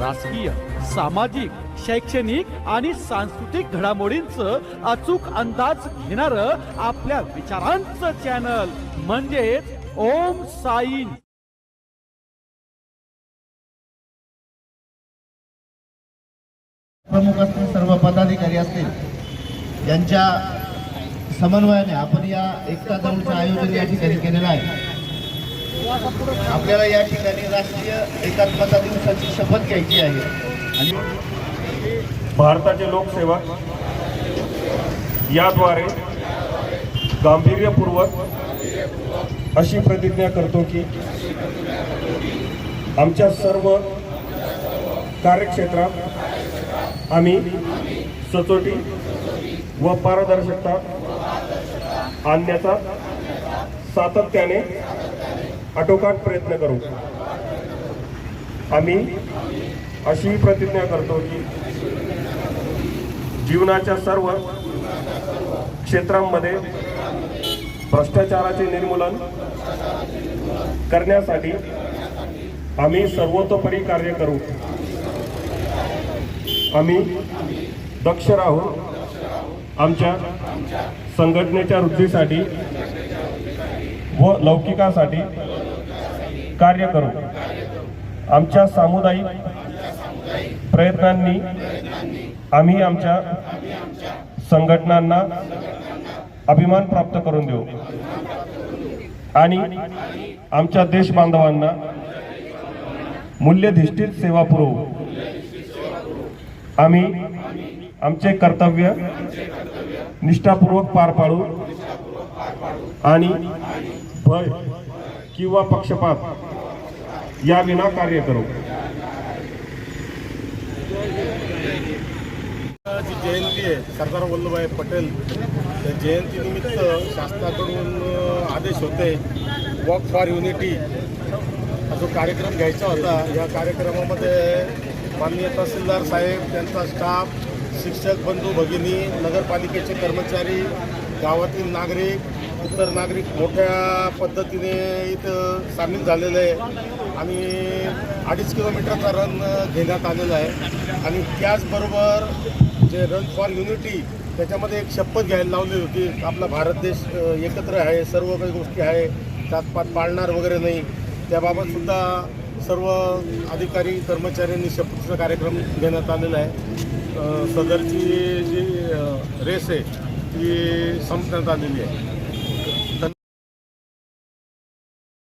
राजकीय सामाजिक शैक्षणिक आणि सांस्कृतिक घडामोडींचं अचूक अंदाज घेणार आपल्या विचारांचं चॅनल म्हणजेच ओम साईन. प्रमुख असतील सर्व पदाधिकारी असतील यांच्या समन्वयाने आपण या एकता दौडचं आयोजन या ठिकाणी केलेलं आहे. आपल्याला या ठिकाणी राष्ट्रीय एकात्मता दिवसाची शपथ घ्यायची आहे. आणि भारताचे लोकसेवक याद्वारे गांभीर्यपूर्वक अशी प्रतिज्ञा करतो की आमच्या सर्व कार्यक्षेत्रात आम्ही सचोटी व पारदर्शकता आणण्याचा सातत्याने आटोकाट प्रयत्न करू. आम्ही अशी प्रतिज्ञा करतो की जीवनाच्या सर्व क्षेत्रांमध्ये भ्रष्टाचाराचे निर्मूलन करण्यासाठी आम्ही सर्वतोपरी कार्य करू. आम्ही दक्ष राहू आमच्या संघटनेच्या वृद्धीसाठी व लौकिकासाठी कार्य करू. आमच्या सामुदायिक प्रयत्नांनी आम्ही आमच्या संघटनांना अभिमान प्राप्त करून देऊ. आणि आमच्या देश बांधवांना मूल्यधिष्ठित सेवा पुरवू. आम्ही आमचे कर्तव्य निष्ठापूर्वक पार पाडू आणि भय किंवा पक्षपात या विना कार्य करू. जी जयंती आहे सरदार वल्लभभाई पटेल त्या जयंतीनिमित्त शासनाकडून आदेश होते वॉक फॉर युनिटी हा जो कार्यक्रम घ्यायचा होता या कार्यक्रमामध्ये माननीय तहसीलदार साहेब त्यांचा स्टाफ शिक्षक बंधू भगिनी नगरपालिकेचे कर्मचारी गावातील नागरिक इतर नागरिक मोठ्या पद्धतीने इथं सामील झालेलं आहे. आणि अडीच किलोमीटरचा रन घेण्यात आलेला आहे. आणि त्याचबरोबर जे रन फॉर युनिटी त्याच्यामध्ये एक शपथ घ्यायला लावली होती. आपला भारत देश एकत्र आहे सर्व काही गोष्टी आहे. जातपात पाळणार वगैरे नाही. त्याबाबतसुद्धा सर्व अधिकारी कर्मचाऱ्यांनी शपथचा कार्यक्रम घेण्यात आलेला आहे. सदरची जी रेस आहे ती संपण्यात आलेली आहे.